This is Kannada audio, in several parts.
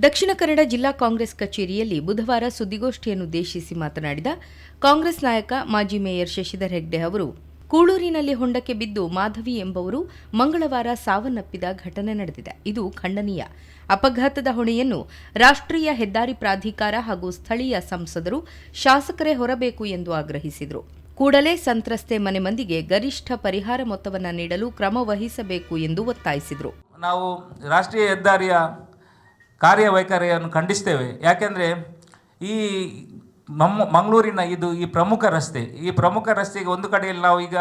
ದಕ್ಷಿಣ ಕನ್ನಡ ಜಿಲ್ಲಾ ಕಾಂಗ್ರೆಸ್ ಕಚೇರಿಯಲ್ಲಿ ಬುಧವಾರ ಸುದ್ದಿಗೋಷ್ಠಿಯನ್ನುದ್ದೇಶಿಸಿ ಮಾತನಾಡಿದ ಕಾಂಗ್ರೆಸ್ ನಾಯಕ ಮಾಜಿ ಮೇಯರ್ ಶಶಿಧರ್ ಹೆಗ್ಡೆ ಅವರು, ಕೂಳೂರಿನಲ್ಲಿ ಹೊಂಡಕ್ಕೆ ಬಿದ್ದು ಮಾಧವಿ ಎಂಬವರು ಮಂಗಳವಾರ ಸಾವನ್ನಪ್ಪಿದ ಘಟನೆ ನಡೆದಿದೆ. ಇದು ಖಂಡನೀಯ. ಅಪಘಾತದ ಹೊಣೆಯನ್ನು ರಾಷ್ಟ್ರೀಯ ಹೆದ್ದಾರಿ ಪ್ರಾಧಿಕಾರ ಹಾಗೂ ಸ್ಥಳೀಯ ಸಂಸದರು ಶಾಸಕರೇ ಹೊರಬೇಕು ಎಂದು ಆಗ್ರಹಿಸಿದರು. ಕೂಡಲೇ ಸಂತ್ರಸ್ತೆ ಮನೆ ಮಂದಿಗೆ ಗರಿಷ್ಠ ಪರಿಹಾರ ಮೊತ್ತವನ್ನು ನೀಡಲು ಕ್ರಮ ವಹಿಸಬೇಕು ಎಂದು ಒತ್ತಾಯಿಸಿದರು. ನಾವು ರಾಷ್ಟ್ರೀಯ ಹೆದ್ದಾರಿಯ ಕಾರ್ಯವೈಖರಿಯನ್ನು ಖಂಡಿಸ್ತೇವೆ. ಯಾಕೆಂದರೆ ಈ ನಮ್ಮ ಮಂಗಳೂರಿನ ಇದು ಈ ಪ್ರಮುಖ ರಸ್ತೆ, ಈ ಪ್ರಮುಖ ರಸ್ತೆಗೆ ಒಂದು ಕಡೆಯಲ್ಲಿ ನಾವು ಈಗ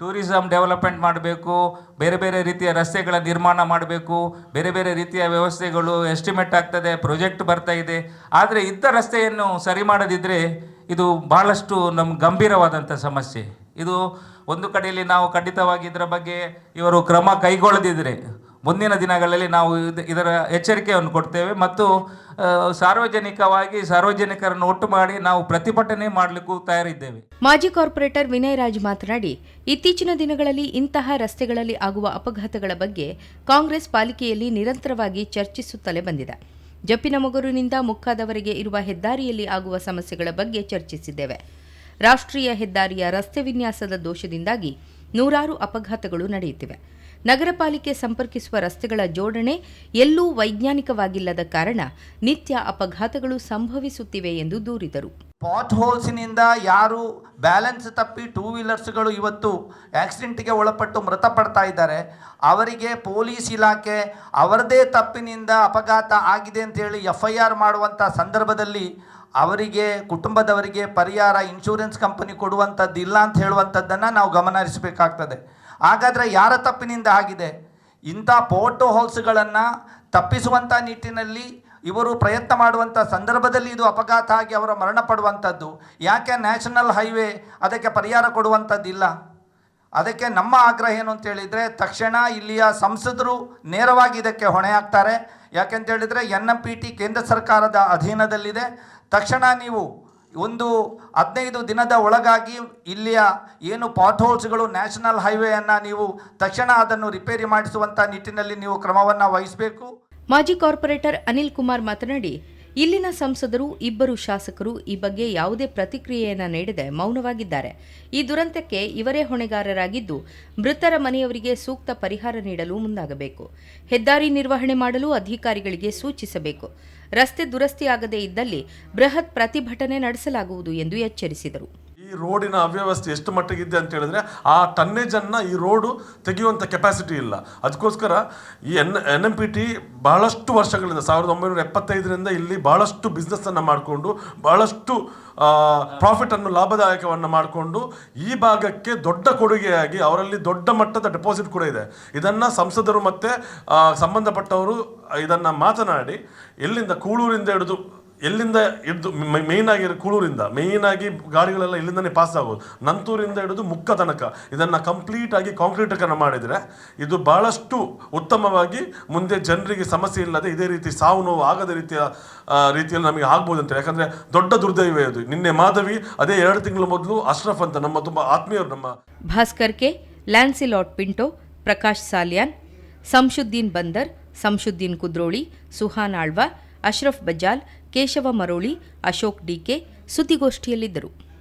ಟೂರಿಸಮ್ ಡೆವಲಪ್ಮೆಂಟ್ ಮಾಡಬೇಕು, ಬೇರೆ ಬೇರೆ ರೀತಿಯ ರಸ್ತೆಗಳ ನಿರ್ಮಾಣ ಮಾಡಬೇಕು, ಬೇರೆ ಬೇರೆ ರೀತಿಯ ವ್ಯವಸ್ಥೆಗಳು ಎಸ್ಟಿಮೇಟ್ ಆಗ್ತದೆ, ಪ್ರೊಜೆಕ್ಟ್ ಬರ್ತಾ ಇದೆ. ಆದರೆ ಇದ್ದ ರಸ್ತೆಯನ್ನು ಸರಿ ಮಾಡದಿದ್ದರೆ ಇದು ಬಹಳಷ್ಟು ನಮ್ಮ ಗಂಭೀರವಾದಂಥ ಸಮಸ್ಯೆ. ಇದು ಒಂದು ಕಡೆಯಲ್ಲಿ ನಾವು ಖಂಡಿತವಾಗಿ ಇದರ ಬಗ್ಗೆ ಇವರು ಕ್ರಮ ಕೈಗೊಳ್ಳದಿದ್ದರೆ ಮುಂದಿನ ದಿನಗಳಲ್ಲಿ ನಾವು ಇದ್- ಇದರ ಎಚ್ಚರಿಕೆಯನ್ನು ಕೊಡ್ತೇವೆ ಮತ್ತು ಸಾರ್ವಜನಿಕವಾಗಿ ಸಾರ್ವಜನಿಕರನ್ನು ಒಟ್ಟು ಮಾಡಿ ನಾವು ಪ್ರತಿಭಟನೆ ಮಾಡಲಿಕ್ಕೂ ತಯಾರಿದ್ದೇವೆ. ಮಾಜಿ ಕಾರ್ಪೊರೇಟರ್ ವಿನಯ್ ರಾಜ್ ಮಾತನಾಡಿ, ಇತ್ತೀಚಿನ ದಿನಗಳಲ್ಲಿ ಇಂತಹ ರಸ್ತೆಗಳಲ್ಲಿ ಆಗುವ ಅಪಘಾತಗಳ ಬಗ್ಗೆ ಕಾಂಗ್ರೆಸ್ ಪಾಲಿಕೆಯಲ್ಲಿ ನಿರಂತರವಾಗಿ ಚರ್ಚಿಸುತ್ತಲೇ ಬಂದಿದೆ. ಜಪ್ಪಿನ ಜಪ್ಪಿನಮೊಗರಿನಿಂದ ಮುಕ್ಕಾದವರೆಗೆ ಇರುವ ಹೆದ್ದಾರಿಯಲ್ಲಿ ಆಗುವ ಸಮಸ್ಯೆಗಳ ಬಗ್ಗೆ ಚರ್ಚಿಸಿದ್ದೇವೆ. ರಾಷ್ಟ್ರೀಯ ಹೆದ್ದಾರಿಯ ರಸ್ತೆ ವಿನ್ಯಾಸದ ದೋಷದಿಂದಾಗಿ ನೂರಾರು ಅಪಘಾತಗಳು ನಡೆಯುತ್ತಿವೆ. ನಗರ ಪಾಲಿಕೆ ಸಂಪರ್ಕಿಸುವ ರಸ್ತೆಗಳ ಜೋಡಣೆ ಎಲ್ಲೂ ವೈಜ್ಞಾನಿಕವಾಗಿಲ್ಲದ ಕಾರಣ ನಿತ್ಯ ಅಪಘಾತಗಳು ಸಂಭವಿಸುತ್ತಿವೆ ಎಂದು ದೂರಿದರು. ಪಾಟ್ ಹೋಲ್ಸಿನಿಂದ ಯಾರು ಬ್ಯಾಲೆನ್ಸ್ ತಪ್ಪಿ ಟೂ ವೀಲರ್ಸ್ಗಳು ಇವತ್ತು ಆಕ್ಸಿಡೆಂಟ್ಗೆ ಒಳಪಟ್ಟು ಮೃತಪಡ್ತಾ ಇದ್ದಾರೆ. ಅವರಿಗೆ ಪೊಲೀಸ್ ಇಲಾಖೆ ಅವರದೇ ತಪ್ಪಿನಿಂದ ಅಪಘಾತ ಆಗಿದೆ ಅಂತೇಳಿ ಎಫ್ ಐ ಆರ್ ಮಾಡುವಂಥ ಸಂದರ್ಭದಲ್ಲಿ ಅವರಿಗೆ, ಕುಟುಂಬದವರಿಗೆ ಪರಿಹಾರ, ಇನ್ಶೂರೆನ್ಸ್ ಕಂಪನಿ ಕೊಡುವಂಥದ್ದು ಇಲ್ಲ ಅಂತ ಹೇಳುವಂಥದ್ದನ್ನು ನಾವು ಗಮನ ಹರಿಸಬೇಕಾಗ್ತದೆ ಹಾಗಾದರೆ ಯಾರ ತಪ್ಪಿನಿಂದ ಆಗಿದೆ? ಇಂಥ ಪೋಟೋ ಹೋಲ್ಸ್ಗಳನ್ನು ತಪ್ಪಿಸುವಂಥ ನಿಟ್ಟಿನಲ್ಲಿ ಇವರು ಪ್ರಯತ್ನ ಮಾಡುವಂಥ ಸಂದರ್ಭದಲ್ಲಿ ಇದು ಅಪಘಾತ ಆಗಿ ಅವರ ಮರಣ ಪಡುವಂಥದ್ದು. ಯಾಕೆ ನ್ಯಾಷನಲ್ ಹೈವೇ ಅದಕ್ಕೆ ಪರಿಹಾರ ಕೊಡುವಂಥದ್ದಿಲ್ಲ ಅದಕ್ಕೆ ನಮ್ಮ ಆಗ್ರಹ ಏನು ಅಂತ ಹೇಳಿದರೆ ತಕ್ಷಣ ಇಲ್ಲಿಯ ಸಂಸದರು ನೇರವಾಗಿ ಇದಕ್ಕೆ ಹೊಣೆ ಹಾಕ್ತಾರೆ ಯಾಕೆಂತ ಹೇಳಿದರೆ ಎನ್ ಎಂ ಪಿ ಟಿ ಕೇಂದ್ರ ಸರ್ಕಾರದ ಅಧೀನದಲ್ಲಿದೆ. ತಕ್ಷಣ ನೀವು ಒಂದು ಹದಿನೈದು ದಿನದ ಒಳಗಾಗಿ ಇಲ್ಲಿಯ ಏನು ಪಾಟ್ ಹೋಲ್ಸ್ಗಳು ನ್ಯಾಷನಲ್ ಹೈವೇಯನ್ನು ನೀವು ತಕ್ಷಣ ಅದನ್ನು ರಿಪೇರಿ ಮಾಡಿಸುವಂಥ ನಿಟ್ಟಿನಲ್ಲಿ ನೀವು ಕ್ರಮವನ್ನು ವಹಿಸಬೇಕು. ಮಾಜಿ ಕಾರ್ಪೊರೇಟರ್ ಅನಿಲ್ ಕುಮಾರ್ ಮಾತನಾಡಿ ಇಲ್ಲಿನ ಸಂಸದರು, ಇಬ್ಬರು ಶಾಸಕರು ಈ ಬಗ್ಗೆ ಯಾವುದೇ ಪ್ರತಿಕ್ರಿಯೆಯನ್ನು ನೀಡದೆ ಮೌನವಾಗಿದ್ದಾರೆ. ಈ ದುರಂತಕ್ಕೆ ಇವರೇ ಹೊಣೆಗಾರರಾಗಿದ್ದು, ಮೃತರ ಮನೆಯವರಿಗೆ ಸೂಕ್ತ ಪರಿಹಾರ ನೀಡಲು ಮುಂದಾಗಬೇಕು. ಹೆದ್ದಾರಿ ನಿರ್ವಹಣೆ ಮಾಡಲು ಅಧಿಕಾರಿಗಳಿಗೆ ಸೂಚಿಸಬೇಕು. ರಸ್ತೆ ದುರಸ್ತಿಯಾಗದೇ ಇದ್ದಲ್ಲಿ ಬೃಹತ್ ಪ್ರತಿಭಟನೆ ನಡೆಸಲಾಗುವುದು ಎಂದು ಎಚ್ಚರಿಸಿದರು. ಈ ರೋಡಿನ ಅವ್ಯವಸ್ಥೆ ಎಷ್ಟು ಮಟ್ಟಿಗಿದೆ ಅಂತ ಹೇಳಿದ್ರೆ ಆ ಟನ್ನೇಜನ್ನು ಈ ರೋಡು ತೆಗೆಯುವಂಥ ಕೆಪಾಸಿಟಿ ಇಲ್ಲ. ಅದಕ್ಕೋಸ್ಕರ ಈ N N M P T ಬಹಳಷ್ಟು ವರ್ಷಗಳಿಂದ, ಸಾವಿರದ ಒಂಬೈನೂರ ಎಪ್ಪತ್ತೈದರಿಂದ ಇಲ್ಲಿ ಬಹಳಷ್ಟು ಬಿಸ್ನೆಸ್ಸನ್ನು ಮಾಡಿಕೊಂಡು, ಬಹಳಷ್ಟು ಪ್ರಾಫಿಟನ್ನು ಲಾಭದಾಯಕವನ್ನು ಮಾಡಿಕೊಂಡು ಈ ಭಾಗಕ್ಕೆ ದೊಡ್ಡ ಕೊಡುಗೆಯಾಗಿ ಅವರಲ್ಲಿ ದೊಡ್ಡ ಮಟ್ಟದ ಡೆಪಾಸಿಟ್ ಕೂಡ ಇದೆ. ಇದನ್ನು ಸಂಸದರು ಮತ್ತು ಸಂಬಂಧಪಟ್ಟವರು ಇದನ್ನು ಮಾತನಾಡಿ ಎಲ್ಲಿಂದ ಕೂಳೂರಿಂದ ಹಿಡಿದು ಎಲ್ಲಿಂದ ಇದ್ದು ಮೇಯ್ನ್ ಆಗಿ ಕೂಳೂರಿಂದ ಆಗಿ ಗಾಡಿಗಳೆಲ್ಲ ಇಲ್ಲಿಂದನೇ ಪಾಸ್ ಆಗೋದು. ನಂತೂರಿಂದ ಹಿಡಿದು ಮುಕ್ಕ ತನಕ ಇದನ್ನು ಕಂಪ್ಲೀಟ್ ಆಗಿ ಕಾಂಕ್ರೀಟೀಕರಣ ಮಾಡಿದರೆ ಇದು ಬಹಳಷ್ಟು ಉತ್ತಮವಾಗಿ ಮುಂದೆ ಜನರಿಗೆ ಸಮಸ್ಯೆ ಇಲ್ಲದೆ ಇದೇ ರೀತಿ ಸಾವು ನೋವು ಆಗದ ರೀತಿಯ ರೀತಿಯಲ್ಲಿ ನಮಗೆ ಆಗ್ಬೋದು ಅಂತ ಯಾಕಂದರೆ ದೊಡ್ಡ ದುರ್ದೈವ ಅದು ನಿನ್ನೆ ಮಾಧವಿ ಅದೇ ಎರಡು ತಿಂಗಳ ಮೊದಲು ಅಶ್ರಫ್ ಅಂತ ನಮ್ಮ ತುಂಬ ಆತ್ಮೀಯರು ನಮ್ಮ ಭಾಸ್ಕರ್ ಕೆ, ಲ್ಯಾನ್ಸಿಲಾಟ್ ಪಿಂಟೋ, ಪ್ರಕಾಶ್ ಸಾಲಿಯಾನ್, ಸಂಶುದ್ದೀನ್ ಬಂದರ್, ಸಂಶುದ್ದೀನ್ ಕುದ್ರೋಳಿ, ಸುಹಾನ್ ಆಳ್ವ, ಅಶ್ರಫ್ ಬಜಾಲ್ ಕೇಶವ ಮರೋಳಿ ಅಶೋಕ್ ಡಿಕೆ ಸುದ್ದಿಗೋಷ್ಠಿಯಲ್ಲಿದ್ದರು.